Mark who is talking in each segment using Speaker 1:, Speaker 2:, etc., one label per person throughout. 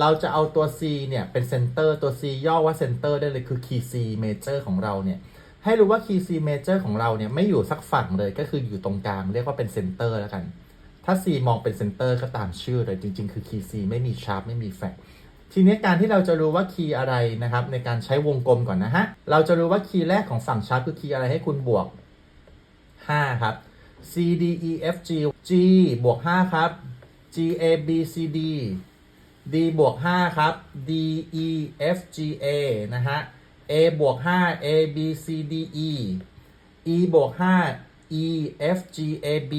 Speaker 1: เราจะเอาตัว C เนี่ยเป็นเซนเตอร์ตัว C ย่อว่าเซนเตอร์ได้เลยคือ key C major ของเราเนี่ยให้รู้ว่า key C major ของเราเนี่ยไม่อยู่สักฝั่งเลยก็คืออยู่ตรงกลางเรียกว่าเป็นเซนเตอร์แล้วกัน ถ้า C มองเป็นเซนเตอร์ก็ตามชื่อเลยจริง ๆ คือ key C ไม่มีชาร์ปไม่มีแฟกทีนี้การที่เราจะรู้ว่าคีย์อะไรนะครับในการใช้วงกลมก่อนนะฮะ เราจะรู้ว่าคีย์แรกของฝั่งชาร์ปคือคีย์อะไรให้คุณบวก 5 ครับ C D E F G G บวก 5 ครับ G A B C D D บวก5ครับ D E F G A นะฮะ A บวก5 A B C D E E บวก5 E F G A B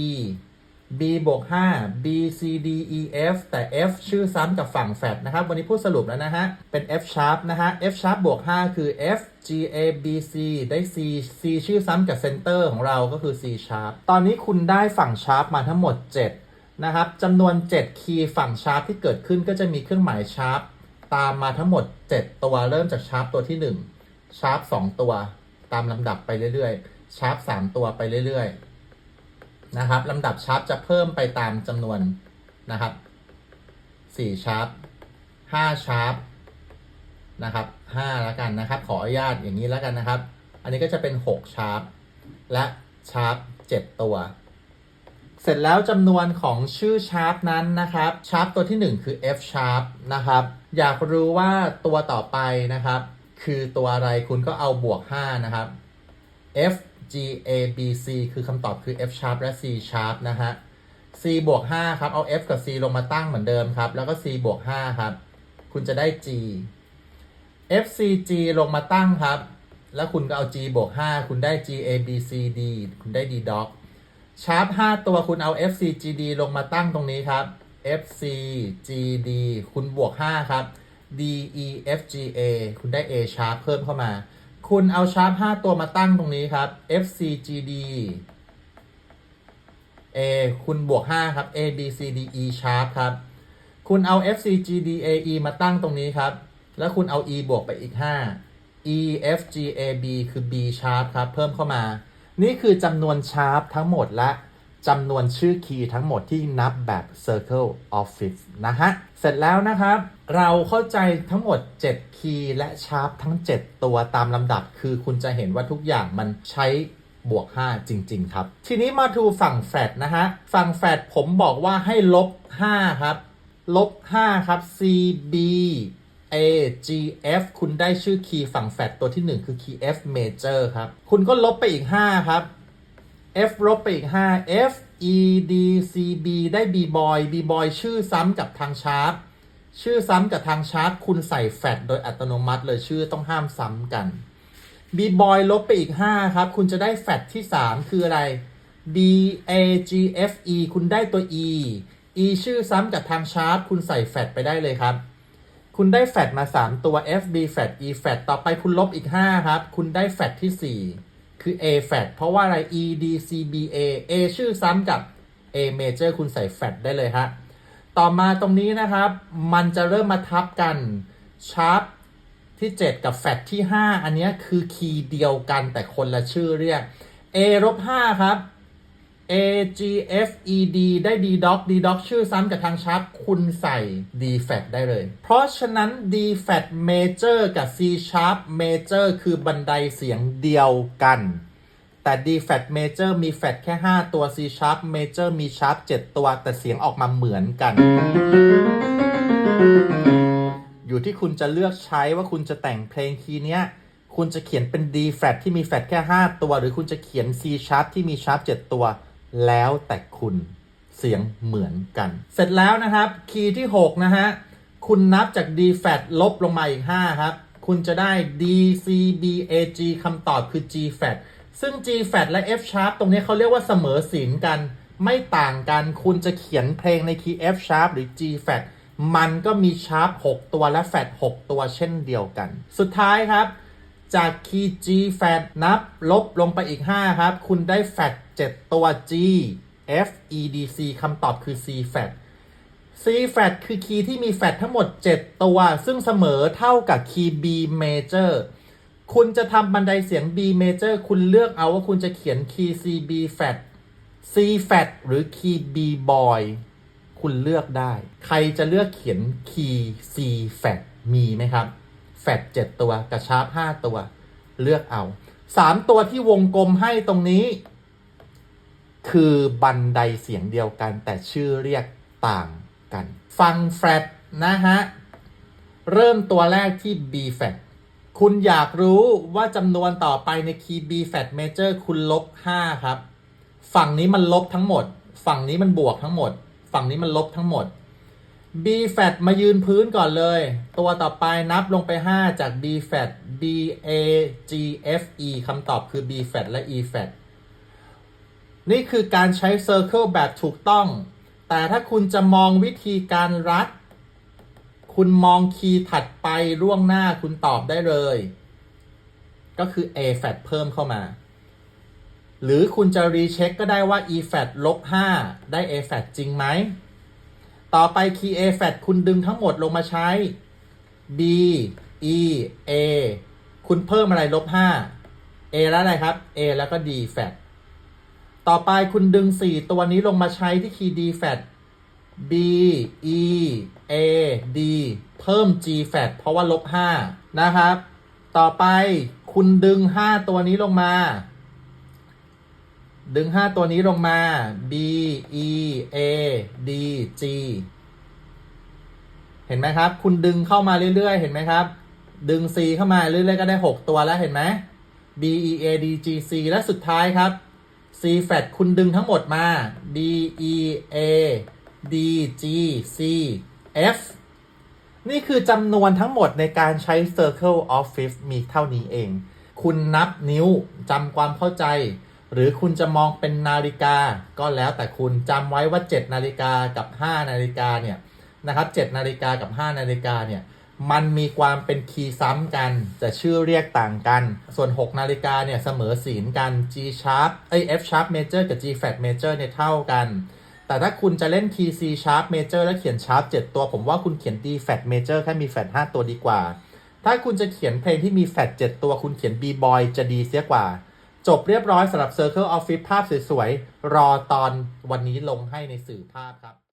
Speaker 1: B บวก5 B C D E F แต่ F ชื่อซ้ำกับฝั่งแฟดนะครับ วันนี้พูดสรุปแล้วนะฮะ เป็น F sharp นะฮะ F sharp บวก 5 คือ F G A B C ได้ C C ชื่อซ้ำกับเซนเตอร์ของเราก็คือ C sharp ตอนนี้คุณได้ฝั่ง sharp มาทั้งหมด 7 นะครับจำนวน 7 คีย์ฝั่ง sharp ที่เกิดขึ้นก็จะมีเครื่องหมาย sharp ตามมาทั้งหมด 7 ตัวเริ่มจาก sharp ตัวที่1 sharp 2ตัว ตามลำดับไปเรื่อยๆ sharp 3ตัวไปเรื่อยๆนะครับลำดับชาร์ปจะเพิ่มไปตามจำนวนนะครับ4ชาร์ป5ชาร์ปนะครับ5แล้วกันนะครับ ขออนุญาตอย่างนี้แล้วกันนะครับ อันนี้ก็จะเป็น 6 ชาร์ปและชาร์ป7ตัว เสร็จแล้วจำนวนของชื่อชาร์ปนั้นนะครับชาร์ปตัวที่ 1 คือ F sharp นะครับอยากรู้ว่าตัวต่อไปนะครับ คือตัวอะไรคุณก็เอาบวก 5 นะครับ F G A B C คือคำตอบคือ F sharp และ C sharp นะฮะ C บวก 5 ครับ เอา F กับ C ลงมาตั้งเหมือนเดิมครับ แล้วก็ C บวก 5 ครับ คุณจะได้ G F C G ลงมาตั้งครับ แล้วคุณก็เอา G บวก 5 คุณได้ G A B C D คุณได้ D dot ชาร์ป5ตัวคุณเอา F C G D ลงมาตั้งตรงนี้ครับ F C G D คุณบวก 5 ครับ D E F G A คุณได้ A sharp เพิ่มเข้ามา คุณเอาชาร์ป5ตัวมาตั้งตรงนี้ครับ F C G D A คุณบวก 5 ครับ A B C D E sharp ครับ คุณเอา F C G D A E มาตั้งตรงนี้ครับ แล้วคุณเอา E บวกไปอีก 5 E F G A B คือ B sharp ครับ เพิ่มเข้ามา นี่คือจำนวนชาร์ปทั้งหมดและจำนวนชื่อคีย์ทั้งหมดที่นับแบบ Circle of Fifth นะฮะ เสร็จแล้วนะครับ เราเข้าใจทั้งหมด 7 คีย์และชาร์ปทั้ง 7 ตัวตามลำดับ คือคุณจะเห็นว่าทุกอย่างมันใช้บวก 5 จริง ๆ ครับ ทีนี้มาดูฝั่งแฟดนะฮะ ฝั่งแฟดผมบอกว่าให้ลบ 5 ครับ ลบ 5 ครับ C B A G F คุณได้ชื่อคีย์ฝั่งแฟดตัวที่ 1 คือคีย์ F major ครับ คุณก็ลบไปอีก 5 ครับ F ลบไปอีก 5 F E D C B ได้ B boy B boy ชื่อซ้ำกับทางชาร์ปชื่อซ้ำกับทางชาร์ปคุณใส่แฟดโดยอัตโนมัติเลยชื่อต้องห้ามซ้ำกัน B boy ลบไปอีก 5 ครับ คุณจะได้แฟดที่ 3 คืออะไร B A G F E คุณได้ตัว E E ชื่อซ้ำกับทางชาร์ปคุณใส่แฟดไปได้เลยครับ คุณได้แฟดมา 3 ตัว F B แฟด E แฟดต่อไปคุณลบอีก 5 ครับ คุณได้แฟดที่ 4 คือ A แฟดเพราะว่าอะไร E D C B A A ชื่อซ้ำกับ A major คุณใส่แฟดได้เลยฮะ ต่อมาตรงนี้นะครับ มันจะเริ่มมาทับกันชาร์ปที่ 7 กับแฟดที่ 5 อันนี้คือคีย์เดียวกันแต่คนละชื่อเรียก A ลบ5ครับ A G F E D ได้ D doc D doc ชื่อซ้ำกับทางชาร์ปคุณใส่ D flat ได้เลย เพราะฉะนั้น D flat major กับ C sharp major คือบันไดเสียงเดียวกัน แต่ D flat major มี flat แค่ 5 ตัว C sharp major มี sharp 7 ตัว แต่เสียงออกมาเหมือนกัน อยู่ที่คุณจะเลือกใช้ว่าคุณจะแต่งเพลงคีย์เนี้ยคุณจะเขียนเป็น D flat ที่มี flat แค่ 5 ตัว หรือคุณจะเขียน C sharp ที่มี sharp 7 ตัว แล้วแต่คุณเสียงเหมือนกัน เสร็จแล้วนะครับ คีย์ที่ 6 นะฮะ คุณนับจาก D f a t ลบลงมาอีก 5 ครับ คุณจะได้ D C B A G คำตอบคือ G f a t ซึ่ง G f a t และ F sharp ตรงนี้เขาเรียกว่าเสมอศีลกัน ไม่ต่างกัน คุณจะเขียนเพลงในคีย์ F sharp หรือ G f a t มันก็มี sharp 6 ตัวและ f a t 6 ตัวเช่นเดียวกัน สุดท้ายครับ จากคีย์ G flat นับ ลบลงไปอีก 5 ครับ คุณได้ flat 7ตัว G F E D C คำตอบคือ C flat C flat คือคีย์ที่มี flat ทั้งหมด 7 ตัว ซึ่งเสมอเท่ากับคีย์ B major คุณจะทำบันไดเสียง B major คุณเลือกเอาว่าคุณจะเขียนคีย์ C B flat C flat หรือคีย์ B boy คุณเลือกได้ ใครจะเลือกเขียนคีย์ C fat มีไหมครับ แฟดเจ็ดตัวกระชาร์ปห้าตัว เลือกเอาสามตัวที่วงกลมให้ตรงนี้ คือบันไดเสียงเดียวกันแต่ชื่อเรียกต่างกัน ฟังแฟดนะฮะ เริ่มตัวแรกที่ B flat คุณอยากรู้ว่าจำนวนต่อไปในคีย์ B flat major คุณลบ 5 ครับ ฝั่งนี้มันลบทั้งหมด ฝั่งนี้มันบวกทั้งหมด ฝั่งนี้มันลบทั้งหมด B flat มายืนพื้นก่อนเลย ตัวต่อไปนับลงไป 5 จาก B flat B A G F E คำตอบคือ B flat และ E flat นี่คือการใช้ Circle แบบถูกต้อง แต่ถ้าคุณจะมองวิธีการรัด คุณมองคีย์ถัดไปล่วงหน้าคุณตอบได้เลย ก็คือ A flat เพิ่มเข้ามา หรือคุณจะรีเช็คก็ได้ว่า E flat ลบ5ได้ A flat จริงไหม ต่อไปคีย์ A f a t คุณดึงทั้งหมดลงมาใช้ B E A คุณเพิ่มอะไรลบ5 A แล้วอะไรครับ A แล้วก็ D f a t ต่อไปคุณดึง 4 ตัวนี้ลงมาใช้ที่คีย์ D f a t B E A D เพิ่ม G f a t เพราะว่าลบ5นะครับ ต่อไปคุณดึง 5 ตัวนี้ลงมา ดึง 5 ตัวนี้ลงมา B E A D G เห็นไหมครับ คุณดึงเข้ามาเรื่อยๆ เห็นไหมครับ ดึง C เข้ามาเรื่อยๆ ก็ได้ 6 ตัวแล้วเห็นไหม B E A D G C และสุดท้ายครับ C flat คุณดึงทั้งหมดมา B E A D G C F นี่คือจำนวนทั้งหมดในการใช้ Circle of Fifth มีเท่านี้เอง คุณนับนิ้วจำความเข้าใจ หรือคุณจะมองเป็นนาฬิกาก็แล้วแต่คุณจำไว้ว่า 7 นาฬิกากับ 5 นาฬิกาเนี่ยนะครับ7นาฬิกากับ 5 นาฬิกาเนี่ยมันมีความเป็นคีย์ซ้ำกัน แต่ชื่อเรียกต่างกัน ส่วน 6 นาฬิกาเนี่ยเสมอศีลกัน G sharp เอ้ย F sharp major กับ G flat major เนี่ยเท่ากัน แต่ถ้าคุณจะเล่น key C sharp major แล้วเขียน sharp 7 ตัว ผมว่าคุณเขียน D flat major แค่มี flat 5 ตัวดีกว่า ถ้าคุณจะเขียนเพลงที่มี flat 7 ตัว คุณเขียน B boy จะดีเสียกว่า จบเรียบร้อยสำหรับ Circle Office ภาพสวยๆ รอตอนวันนี้ลงให้ในสื่อภาพครับ